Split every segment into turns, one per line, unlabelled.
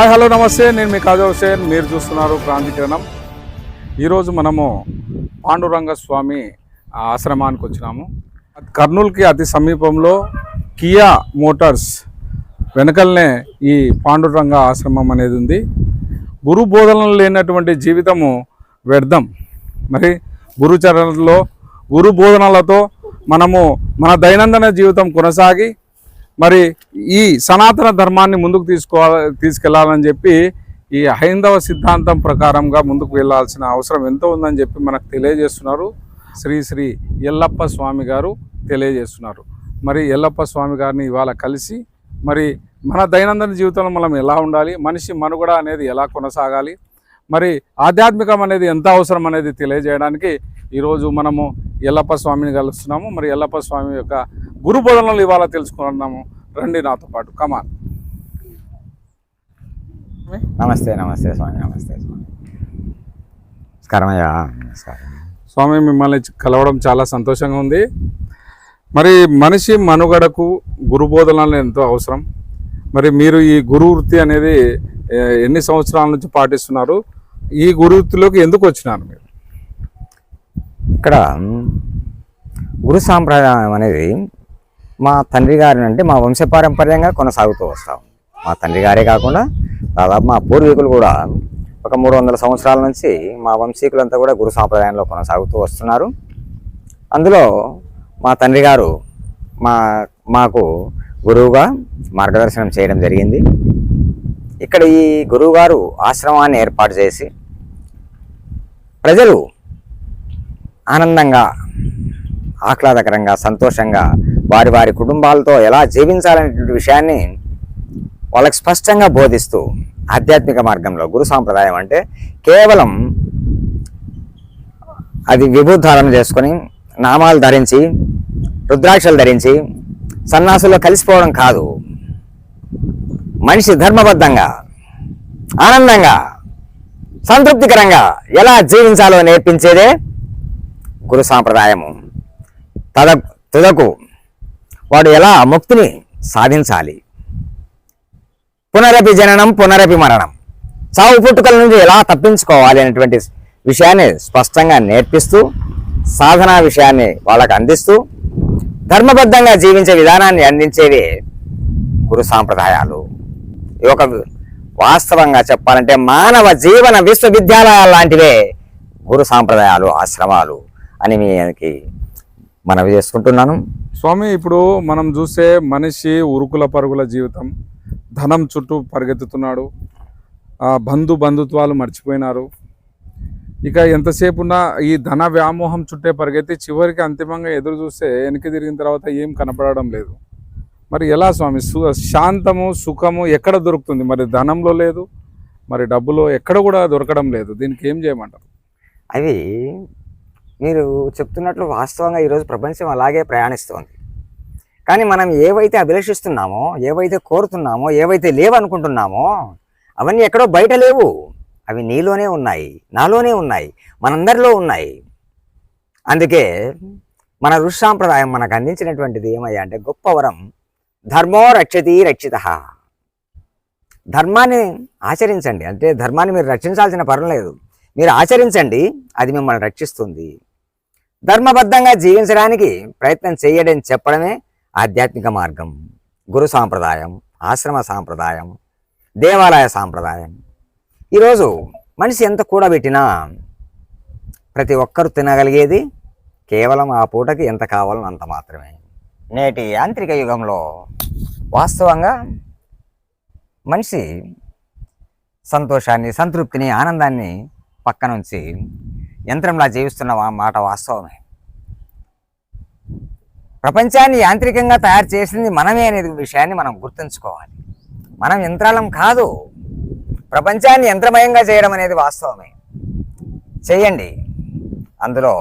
Hi hello నమస్తే. నేను మీ కాజా హుసేన్ మీరు చూస్తున్నారు క్రాంతి కిరణం. ఈరోజు మనము పాండురంగ స్వామి ఆశ్రమానికి వచ్చినాము. కర్నూలుకి అతి సమీపంలో కియా మోటార్స్ వెనకలనే ఈ పాండురంగ ఆశ్రమం అనేది ఉంది. గురు బోధనలు లేనటువంటి జీవితము వ్యర్థం. మరి గురుచరణలో గురు బోధనలతో మనము మన దైనందిన జీవితం కొనసాగి మరి ఈ సనాతన ధర్మాన్ని ముందుకు తీసుకోవాలి తీసుకెళ్ళాలని చెప్పి ఈ హైందవ సిద్ధాంతం ప్రకారంగా ముందుకు వెళ్ళాల్సిన అవసరం ఎంతో ఉందని చెప్పి మనకు తెలియజేస్తున్నారు. శ్రీ శ్రీ ఎల్లప్ప స్వామి గారు తెలియజేస్తున్నారు. మరి ఎల్లప్ప స్వామి గారిని ఇవాళ కలిసి మరి మన దైనందిన జీవితంలో మనం ఎలా ఉండాలి మనిషి మనుగడ అనేది ఎలా కొనసాగాలి మరి ఆధ్యాత్మికం అనేది ఎంత అవసరం అనేది తెలియజేయడానికి ఈరోజు మనము ఎల్లప్ప స్వామిని కలుస్తున్నాము. మరి ఎల్లప్ప స్వామి యొక్క గురు బోధనలు ఇవాళ తెలుసుకున్నాము రండి నాతో పాటు. కమాన్
నమస్తే నమస్తే స్వామి నమస్తే స్వామి. నమస్కారం
స్వామి మిమ్మల్ని కలవడం చాలా సంతోషంగా ఉంది. మరి మనిషి మనుగడకు గురు బోధనలు ఎంతో అవసరం. మరి మీరు ఈ గురు వృత్తి అనేది ఎన్ని సంవత్సరాల నుంచి పాటిస్తున్నారు? ఈ గురు వృత్తిలోకి ఎందుకు వచ్చినారు మీరు?
ఇక్కడ గురు సాంప్రదాయం అనేది మా తండ్రి గారిని అంటే మా వంశపారంపర్యంగా కొనసాగుతూ వస్తాం. మా తండ్రి గారే కాకుండా దాదాపు మా పూర్వీకులు కూడా ఒక మూడు వందల సంవత్సరాల నుంచి మా వంశీకులంతా కూడా గురు సాంప్రదాయంలో కొనసాగుతూ వస్తున్నారు. అందులో మా తండ్రి గారు మా మాకు గురువుగా మార్గదర్శనం చేయడం జరిగింది. ఇక్కడ ఈ గురువుగారు ఆశ్రమాన్ని ఏర్పాటు చేసి ప్రజలు ఆనందంగా ఆహ్లాదకరంగా సంతోషంగా వారి వారి కుటుంబాలతో ఎలా జీవించాలనేటువంటి విషయాన్ని వాళ్ళకి స్పష్టంగా బోధిస్తూ ఆధ్యాత్మిక మార్గంలో గురు సాంప్రదాయం అంటే కేవలం అది విభూధారణ చేసుకొని నామాలు ధరించి రుద్రాక్షలు ధరించి సన్నాసుల్లో కలిసిపోవడం కాదు. మనిషి ధర్మబద్ధంగా ఆనందంగా సంతృప్తికరంగా ఎలా జీవించాలో నేర్పించేదే గురు సాంప్రదాయము. తద తుదకు వాడు ఎలా? ముక్తిని సాధించాలి. పునరపి జననం పునరపి మరణం. చావు పుట్టుకల నుంచి ఎలా తప్పించుకోవాలి అనేటువంటి విషయాన్ని స్పష్టంగా నేర్పిస్తూ సాధనా విషయాన్ని వాళ్ళకు అందిస్తూ ధర్మబద్ధంగా జీవించే విధానాన్ని అందించేవి గురు సాంప్రదాయాలు. ఈ ఒక వాస్తవంగా చెప్పాలంటే మానవ జీవన విశ్వవిద్యాలయాలు లాంటివే గురు సాంప్రదాయాలు ఆశ్రమాలు అని మీకు మనవి చేసుకుంటున్నాను.
స్వామి ఇప్పుడు మనం చూస్తే మనిషి ఉరుకుల పరుగుల జీవితం ధనం చుట్టూ పరిగెత్తుతున్నాడు బంధు బంధుత్వాలు మర్చిపోయినారు. ఇక ఎంతసేపు ఉన్నా ఈ ధన వ్యామోహం చుట్టే పరిగెత్తి చివరికి అంతిమంగా ఎదురు చూస్తే వెనక్కి తిరిగిన తర్వాత ఏం కనపడడం లేదు. మరి ఎలా స్వామి? శాంతము సుఖము ఎక్కడ దొరుకుతుంది? మరి ధనంలో లేదు మరి డబ్బులో ఎక్కడ కూడా దొరకడం లేదు. దీనికి ఏం చేయమంటారు?
అవి మీరు చెప్తున్నట్లు వాస్తవంగా ఈరోజు ప్రపంచం అలాగే ప్రయాణిస్తోంది. కానీ మనం ఏవైతే అభిలషిస్తున్నామో ఏవైతే కోరుతున్నామో ఏవైతే లేవనుకుంటున్నామో అవన్నీ ఎక్కడో బయట లేవు. అవి నీలోనే ఉన్నాయి నాలోనే ఉన్నాయి మనందరిలో ఉన్నాయి. అందుకే మన ఋషి సాంప్రదాయం మనకు అందించినటువంటిది ఏమయ్యా అంటే గొప్ప వరం ధర్మో రక్షతి రక్షిత. ధర్మాన్ని ఆచరించండి. అంటే ధర్మాన్ని మీరు రక్షించాల్సిన పరం లేదు. మీరు ఆచరించండి అది మిమ్మల్ని రక్షిస్తుంది. ధర్మబద్ధంగా జీవించడానికి ప్రయత్నం చేయడం చెప్పడమే ఆధ్యాత్మిక మార్గం. గురు సాంప్రదాయం ఆశ్రమ సాంప్రదాయం దేవాలయ సాంప్రదాయం. ఈరోజు మనిషి ఎంత కూడబెట్టినా ప్రతి ఒక్కరు తినగలిగేది కేవలం ఆ పూటకి ఎంత కావాలో అంత మాత్రమే. నేటి యాంత్రిక యుగంలో వాస్తవంగా మనిషి సంతోషాన్ని సంతృప్తిని ఆనందాన్ని పక్కనుంచి యంత్రంలా జీవిస్తున్న మాట వాస్తవమే. ప్రపంచాన్ని యాంత్రికంగా తయారు చేసింది మనమే అనేది విషయాన్ని మనం గుర్తుంచుకోవాలి. మనం యంత్రాలం కాదు. ప్రపంచాన్ని యంత్రమయంగా చేయడం అనేది వాస్తవమే. చేయండి అందులో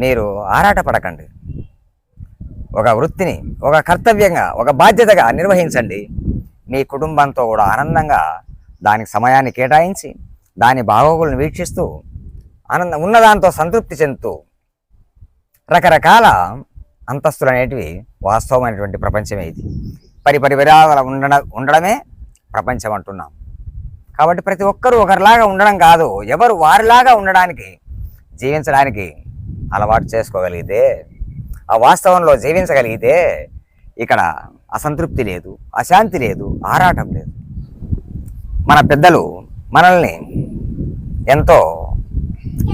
మీరు ఆరాటపడకండి. ఒక వృత్తిని ఒక కర్తవ్యంగా ఒక బాధ్యతగా నిర్వహించండి. మీ కుటుంబంతో కూడా ఆనందంగా దానికి సమయాన్ని కేటాయించి దాని బాగోగులను వీక్షిస్తూ ఆనందం ఉన్నదాంతో సంతృప్తి చెందుతూ రకరకాల అంతస్తులు అనేటివి వాస్తవమైనటువంటి ప్రపంచమే ఇది. పరి పరివిరాల ఉండడ ఉండడమే ప్రపంచం అంటున్నాం. కాబట్టి ప్రతి ఒక్కరూ ఒకరిలాగా ఉండడం కాదు ఎవరు వారిలాగా ఉండడానికి జీవించడానికి అలవాటు చేసుకోగలిగితే ఆ వాస్తవంలో జీవించగలిగితే ఇక్కడ అసంతృప్తి లేదు అశాంతి లేదు ఆరాటం లేదు. మన పెద్దలు మనల్ని ఎంతో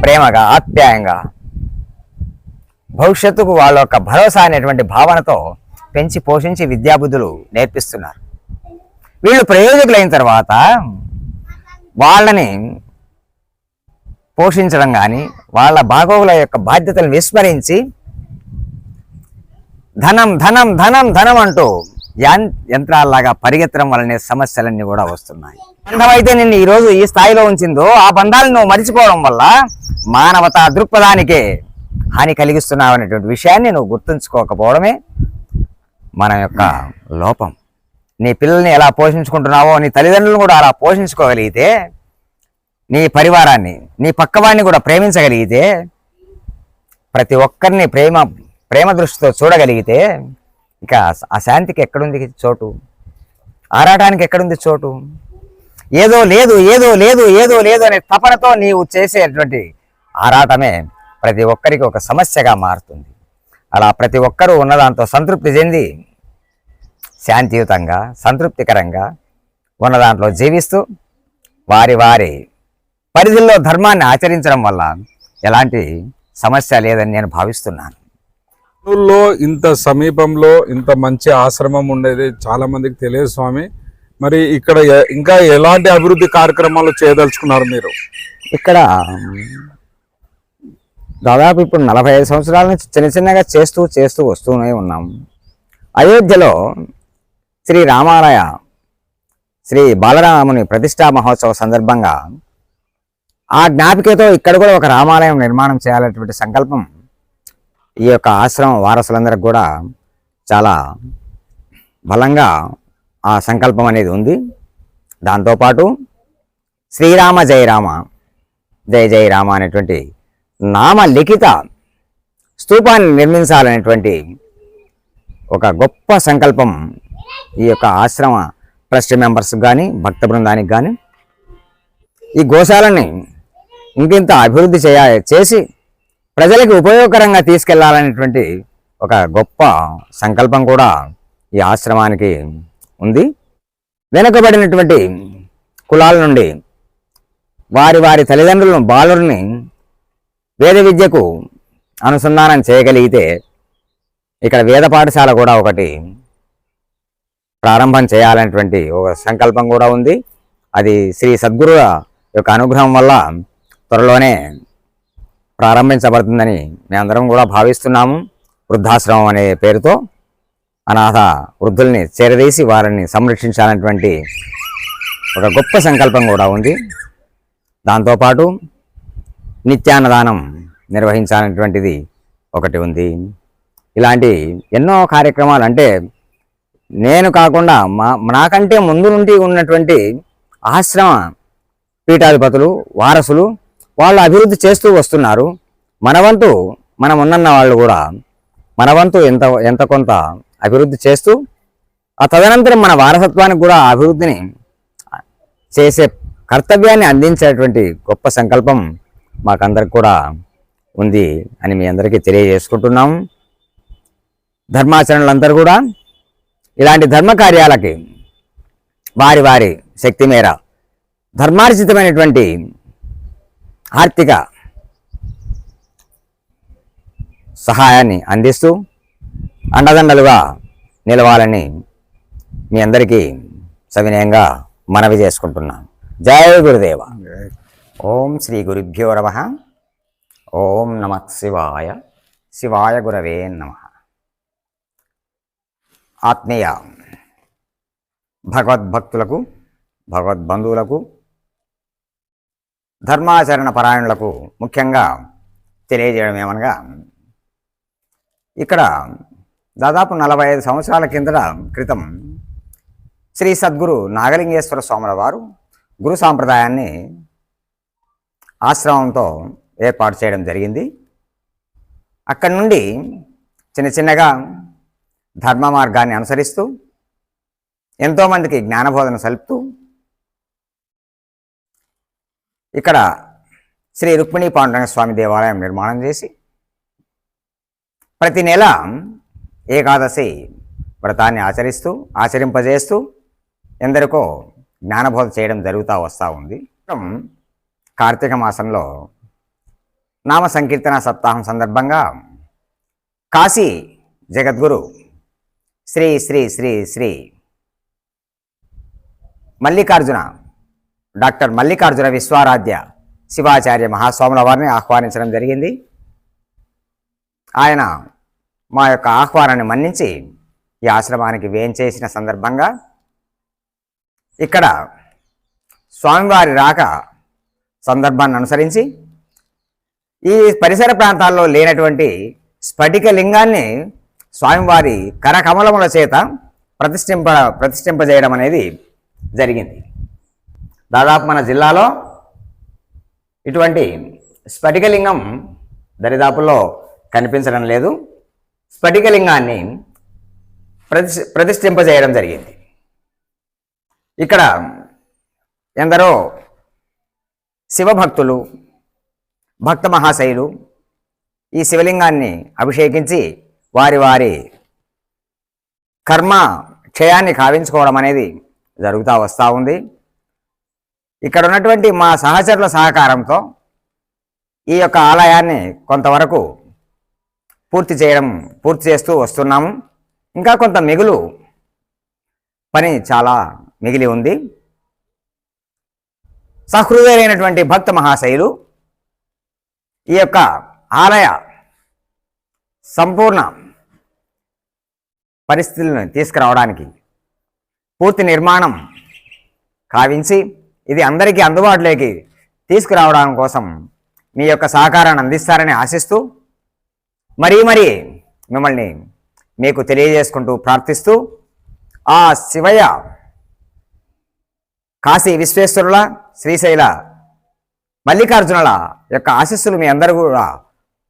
ప్రేమగా ఆప్యాయంగా. భవిష్యత్తుకు వాళ్ళ యొక్క భరోసా అనేటువంటి భావనతో పెంచి పోషించి విద్యాబుద్ధులు నేర్పిస్తున్నారు. వీళ్ళు ప్రయోజకులైన తర్వాత వాళ్ళని పోషించడం కానీ వాళ్ళ బాగోగుల యొక్క బాధ్యతలను విస్మరించి ధనం ధనం ధనం ధనం అంటూ యంత్రాల్లాగా పరిగెత్తడం వలనే సమస్యలన్నీ కూడా వస్తున్నాయి. బంధం అయితే నిన్ను ఈరోజు ఈ స్థాయిలో ఉంచిందో ఆ బంధాలను నువ్వు మరిచిపోవడం వల్ల మానవతా దృక్పథానికే హాని కలిగిస్తున్నావు అనేటువంటి విషయాన్ని నువ్వు గుర్తుంచుకోకపోవడమే మన యొక్క లోపం. నీ పిల్లల్ని ఎలా పోషించుకుంటున్నావో నీ తల్లిదండ్రులను కూడా అలా పోషించుకోగలిగితే నీ పరివారాన్ని నీ పక్కవాడిని కూడా ప్రేమించగలిగితే ప్రతి ఒక్కరిని ప్రేమ ప్రేమ దృష్టితో చూడగలిగితే ఇక ఆ శాంతికి ఎక్కడుంది చోటు? ఆరాటానికి ఎక్కడుంది చోటు? ఏదో లేదు ఏదో లేదు ఏదో లేదు అనే తపనతో నీవు చేసేటువంటి ఆరాటమే ప్రతి ఒక్కరికి ఒక సమస్యగా మారుతుంది. అలా ప్రతి ఒక్కరూ ఉన్నదాంతో సంతృప్తి చెంది శాంతియుతంగా సంతృప్తికరంగా ఉన్న దాంట్లో జీవిస్తూ వారి వారి పరిధిలో ధర్మాన్ని ఆచరించడం వల్ల ఎలాంటి సమస్య లేదని నేను భావిస్తున్నాను.
కర్నూలులో ఇంత సమీపంలో ఇంత మంచి ఆశ్రమం ఉండేది చాలా మందికి తెలియదు స్వామి. మరి ఇక్కడ ఇంకా ఎలాంటి అభివృద్ధి కార్యక్రమాలు చేయదలుచుకున్నారు మీరు?
ఇక్కడ దాదాపు ఇప్పుడు నలభై ఐదు సంవత్సరాల నుంచి చిన్న చిన్నగా చేస్తూ చేస్తూ వస్తూనే ఉన్నాం. అయోధ్యలో శ్రీ రామాలయ శ్రీ బాలరాముని ప్రతిష్టా మహోత్సవ సందర్భంగా ఆ జ్ఞాపికతో ఇక్కడ కూడా ఒక రామాలయం నిర్మాణం చేయాలనేటువంటి సంకల్పం ఈ యొక్క ఆశ్రమం వారసులందరికి కూడా చాలా బలంగా ఆ సంకల్పం అనేది ఉంది. దాంతోపాటు శ్రీరామ జయ రామ జయ జయ రామ అనేటువంటి నామ లిఖిత స్తూపాన్ని నిర్మించాలనేటువంటి ఒక గొప్ప సంకల్పం ఈ యొక్క ఆశ్రమ ట్రస్ట్ మెంబర్స్కి కానీ భక్త బృందానికి కానీ ఈ గోశాలని ఇంకింత అభివృద్ధి చేయ చేసి ప్రజలకు ఉపయోగకరంగా తీసుకెళ్ళాలనేటువంటి ఒక గొప్ప సంకల్పం కూడా ఈ ఆశ్రమానికి ఉంది. వెనుకబడినటువంటి కులాల నుండి వారి వారి తల్లిదండ్రులను బాలుల్ని వేద విద్యకు అనుసంధానం చేయగలిగితే ఇక్కడ వేద పాఠశాల కూడా ఒకటి ప్రారంభం చేయాలనేటువంటి ఒక సంకల్పం కూడా ఉంది. అది శ్రీ సద్గురుల యొక్క అనుగ్రహం వల్ల త్వరలోనే ప్రారంభించబడుతుందని మేమందరం కూడా భావిస్తున్నాము. వృద్ధాశ్రమం అనే పేరుతో అనాథ వృద్ధుల్ని చేరదీసి వారిని సంరక్షించాలన్నటువంటి ఒక గొప్ప సంకల్పం కూడా ఉంది. దాంతోపాటు నిత్యాన్నదానం నిర్వహించాలన్నటువంటిది ఒకటి ఉంది. ఇలాంటి ఎన్నో కార్యక్రమాలు అంటే నేను కాకుండా మా నాకంటే ముందు నుండి ఉన్నటువంటి ఆశ్రమ పీఠాధిపతులు వారసులు వాళ్ళు అభివృద్ధి చేస్తూ వస్తున్నారు. మనవంతు మనం ఉన్నన్న వాళ్ళు కూడా మనవంతు ఎంత ఎంత కొంత అభివృద్ధి చేస్తూ ఆ తదనంతరం మన వారసత్వానికి కూడా అభివృద్ధిని చేసే కర్తవ్యాన్ని అందించేటువంటి గొప్ప సంకల్పం మాకందరికి కూడా ఉంది అని మీ అందరికీ తెలియజేసుకుంటున్నాం. ధర్మాచరణలందరూ కూడా ఇలాంటి ధర్మ కార్యాలకి వారి వారి శక్తి మేర ధర్మార్జితమైనటువంటి ఆర్థిక సహాయాన్ని అందిస్తూ అండదండలుగా నిలవాలని మీ అందరికీ సవినయంగా మనవి చేసుకుంటున్నాను జయ గురుదేవ. ఓం శ్రీ గురుభ్యో నమ. ఓం నమ శివాయ. శివాయ గురవే నమ. ఆత్మీయ భగవద్భక్తులకు భగవద్బంధువులకు ధర్మాచరణ పరాయణులకు ముఖ్యంగా తెలియజేయడం ఏమనగా ఇక్కడ దాదాపు నలభై ఐదు సంవత్సరాల కిందట క్రితం శ్రీ సద్గురు నాగలింగేశ్వర స్వాముల వారు గురు సాంప్రదాయాన్ని ఆశ్రమంతో ఏర్పాటు చేయడం జరిగింది. అక్కడి నుండి చిన్న చిన్నగా ధర్మ మార్గాన్ని అనుసరిస్తూ ఎంతోమందికి జ్ఞానబోధన సలుపుతూ ఇక్కడ శ్రీ రుక్మిణీ పాండురంగ స్వామి దేవాలయం నిర్మాణం చేసి ప్రతి నెల ఏకాదశి వ్రతాన్ని ఆచరిస్తూ ఆచరింపజేస్తూ ఎందరికో జ్ఞానబోధ చేయడం జరుగుతూ వస్తూ ఉంది. కార్తీక మాసంలో నామ సంకీర్తన సప్తాహం సందర్భంగా కాశీ జగద్గురు శ్రీ శ్రీ శ్రీ శ్రీ మల్లికార్జున డాక్టర్ మల్లికార్జున విశ్వారాధ్య శివాచార్య మహాస్వాముల వారిని ఆహ్వానించడం జరిగింది. ఆయన మా యొక్క ఆహ్వానాన్ని మన్నించి ఈ ఆశ్రమానికి వేంచేసిన సందర్భంగా ఇక్కడ స్వామివారి రాక సందర్భాన్ని అనుసరించి ఈ పరిసర ప్రాంతాల్లో లేనటువంటి స్ఫటిక లింగాన్ని స్వామివారి కరకమలముల చేత ప్రతిష్ఠింప ప్రతిష్ఠింపజేయడం అనేది జరిగింది. దాదాపు మన జిల్లాలో ఇటువంటి స్ఫటికలింగం దరిదాపుల్లో కనిపించడం లేదు. స్ఫటికలింగాన్ని ప్రతి ప్రతిష్ఠింపజేయడం జరిగింది. ఇక్కడ ఎందరో శివభక్తులు భక్త మహాశైలు ఈ శివలింగాన్ని అభిషేకించి వారి వారి కర్మ క్షయాన్ని కావించుకోవడం అనేది జరుగుతూ వస్తూ ఉంది. ఇక్కడ ఉన్నటువంటి మా సహచరుల సహకారంతో ఈ యొక్క ఆలయాన్ని కొంతవరకు పూర్తి చేయడం పూర్తి చేస్తూ వస్తున్నాము. ఇంకా కొంత మిగులు పని చాలా మిగిలి ఉంది. సహృదయులైనటువంటి భక్త మహాశైలు ఈ యొక్క ఆలయ సంపూర్ణ పరిస్థితులను తీసుకురావడానికి పూర్తి నిర్మాణం కావించి ఇది అందరికీ అందుబాటులోకి తీసుకురావడం కోసం మీ యొక్క సహకారాన్ని అందిస్తారని ఆశిస్తూ మరీ మరీ మిమ్మల్ని మీకు తెలియజేసుకుంటూ ప్రార్థిస్తూ ఆ శివయ్య కాశీ విశ్వేశ్వరుల శ్రీశైల మల్లికార్జునుల యొక్క ఆశీస్సులు మీ అందరూ కూడా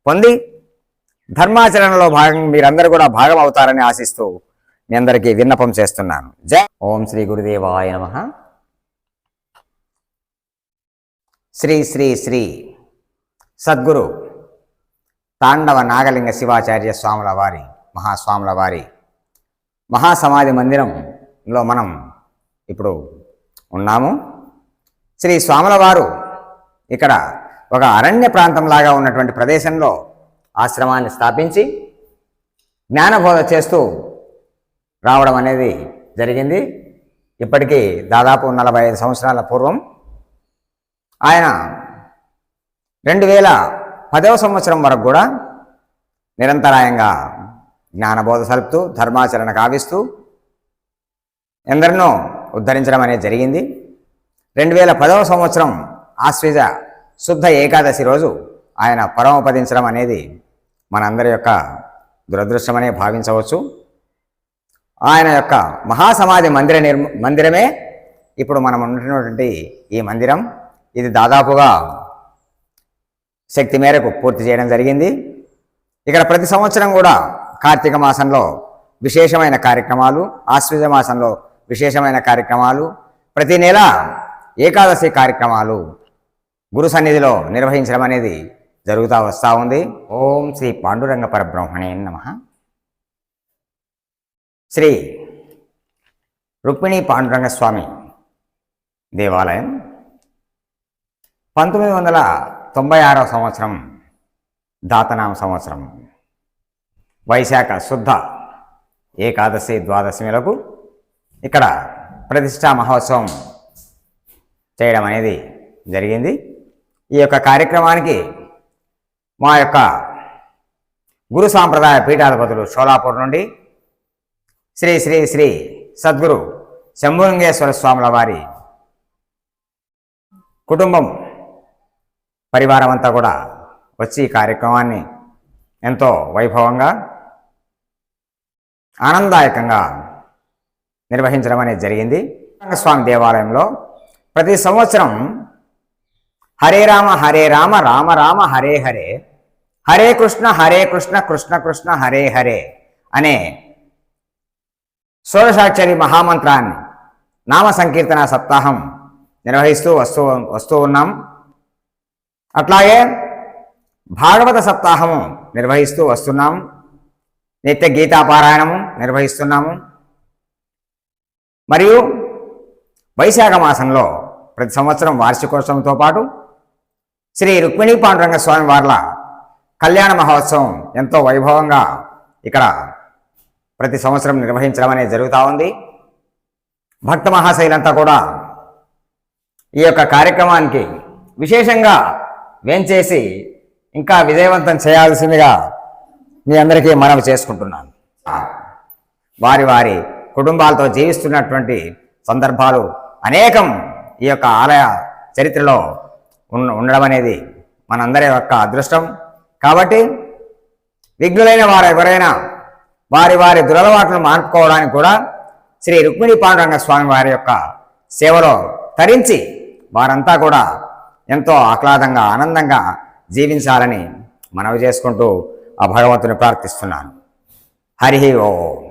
పొంది ధర్మాచరణలో భాగం మీరందరూ కూడా భాగం అవుతారని ఆశిస్తూ మీ అందరికీ విన్నపం చేస్తున్నాను. జై! ఓం శ్రీ గురుదేవాయ నమ. శ్రీ శ్రీ శ్రీ సద్గురు తాండవ నాగలింగ శివాచార్య స్వాముల వారి మహాస్వాముల వారి మహాసమాధి మందిరంలో మనం ఇప్పుడు ఉన్నాము. శ్రీ స్వాముల వారు ఇక్కడ ఒక అరణ్య ప్రాంతంలాగా ఉన్నటువంటి ప్రదేశంలో ఆశ్రమాన్ని స్థాపించి జ్ఞానబోధ చేస్తూ రావడం అనేది జరిగింది. ఇప్పటికీ దాదాపు నలభై ఐదు సంవత్సరాల పూర్వం ఆయన రెండు వేల పదవ సంవత్సరం వరకు కూడా నిరంతరాయంగా జ్ఞానబోధ సలుపుతూ ధర్మాచరణ కావిస్తూ ఎందరినో ఉద్ధరించడం అనేది జరిగింది. రెండు వేల పదవ సంవత్సరం ఆశ్వీజ శుద్ధ ఏకాదశి రోజు ఆయన పరమపదించడం అనేది మనందరి యొక్క దురదృష్టమనే భావించవచ్చు. ఆయన యొక్క మహాసమాధి మందిర నిర్మ మందిరమే ఇప్పుడు మనం ఉన్నటువంటి ఈ మందిరం. ఇది దాదాపుగా శక్తి మేరకు పూర్తి చేయడం జరిగింది. ఇక్కడ ప్రతి సంవత్సరం కూడా కార్తీక మాసంలో విశేషమైన కార్యక్రమాలు ఆశ్వజ మాసంలో విశేషమైన కార్యక్రమాలు ప్రతి నెల ఏకాదశి కార్యక్రమాలు గురు సన్నిధిలో నిర్వహించడం అనేది జరుగుతూ వస్తూ ఉంది. ఓం శ్రీ పాండురంగ పరబ్రహ్మణే నమ. శ్రీ రుక్మిణీ పాండురంగ స్వామి దేవాలయం పంతొమ్మిది వందల తొంభై ఆరవ సంవత్సరం దాతనామ సంవత్సరం. వైశాఖ శుద్ధ ఏకాదశి ద్వాదశమిలకు ఇక్కడ ప్రతిష్టా మహోత్సవం చేయడం అనేది జరిగింది. ఈ యొక్క కార్యక్రమానికి మా యొక్క గురు సాంప్రదాయ పీఠాధిపతులు షోలాపూర్ నుండి శ్రీ శ్రీ శ్రీ సద్గురు శంభులింగేశ్వర స్వాముల వారి కుటుంబం పరివారం అంతా కూడా వచ్చి ఈ కార్యక్రమాన్ని ఎంతో వైభవంగా ఆనందదాయకంగా నిర్వహించడం అనేది జరిగింది. స్వామి దేవాలయంలో ప్రతి సంవత్సరం హరే రామ హరే రామ రామ రామ హరే హరే హరే కృష్ణ హరే కృష్ణ కృష్ణ కృష్ణ హరే హరే అనే షోడశాక్షరి మహామంత్రాన్ని నామ సంకీర్తన సప్తాహం నిర్వహిస్తూ వస్తూ వస్తూ ఉన్నాం. అట్లాగే భాగవత సప్తాహము నిర్వహిస్తూ వస్తున్నాము నిత్య గీతాపారాయణము నిర్వహిస్తున్నాము. మరియు వైశాఖ మాసంలో ప్రతి సంవత్సరం వార్షికోత్సవంతో పాటు శ్రీ రుక్మిణీ పాండురంగ స్వామి వార్ల కళ్యాణ మహోత్సవం ఎంతో వైభవంగా ఇక్కడ ప్రతి సంవత్సరం నిర్వహించడం అనేది జరుగుతూ ఉంది. భక్త మహాశైలంతా కూడా ఈ యొక్క కార్యక్రమానికి విశేషంగా వేంచేసి ఇంకా విజయవంతం చేయాల్సిందిగా మీ అందరికీ మనవి చేసుకుంటున్నాను. వారి వారి కుటుంబాలతో జీవిస్తున్నటువంటి సందర్భాలు అనేకం ఈ యొక్క ఆలయ చరిత్రలో ఉండడం అనేది మనందరి యొక్క అదృష్టం. కాబట్టి విఘ్నులైన వారు ఎవరైనా వారి వారి దురలవాట్లను మానుకోవడానికి కూడా శ్రీ రుక్మిణి పాండురంగ స్వామి వారి యొక్క సేవలో తరించి వారంతా కూడా ఎంతో ఆహ్లాదంగా ఆనందంగా జీవించాలని మనవి చేసుకుంటూ ఆ భగవంతుని ప్రార్థిస్తున్నాను. హరి ఓం